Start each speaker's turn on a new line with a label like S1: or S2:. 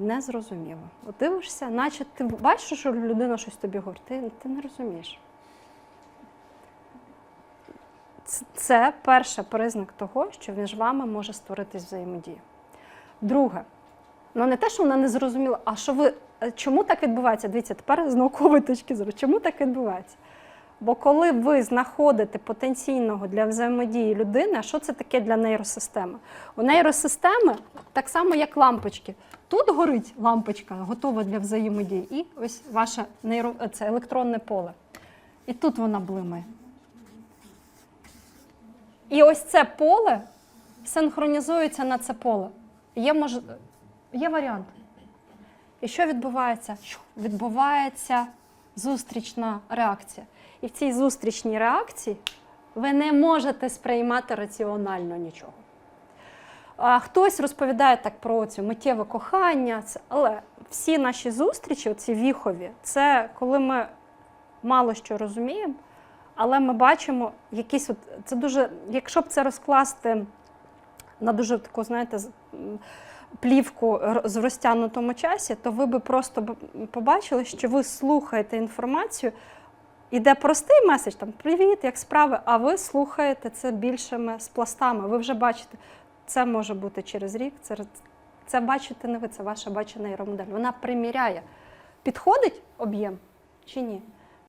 S1: не зрозуміло. От дивишся, наче ти бачиш, що людина щось тобі говорить, ти, ти не розумієш. Це перший признак того, що між вами може створитись взаємодія. Друге, ну не те, що вона не зрозуміла, а що ви е, чому так відбувається? Дивіться, тепер з наукової точки зору, чому так відбувається? Бо коли ви знаходите потенційного для взаємодії людини, що це таке для нейросистеми? У нейросистеми так само, як лампочки. Тут горить лампочка, готова для взаємодії, і ось ваше нейро... це електронне поле. І тут вона блимає. І ось це поле синхронізується на це поле. Є, мож... Є варіант. І що відбувається? Відбувається зустрічна реакція. І в цій зустрічній реакції ви не можете сприймати раціонально нічого. А хтось розповідає так про цю миттєве кохання, але всі наші зустрічі, ці віхові, це коли ми мало що розуміємо, але ми бачимо якісь от це дуже, якщо б це розкласти на дуже таку, знаєте, плівку з розтягнутому часі, то ви би просто побачили, що ви слухаєте інформацію. Іде простий меседж, там привіт, як справи, а ви слухаєте це більшими спластами. Ви вже бачите, це може бути через рік, це, це бачите не ви, це ваша бачена нейромодель. Вона приміряє. Підходить об'єм чи ні?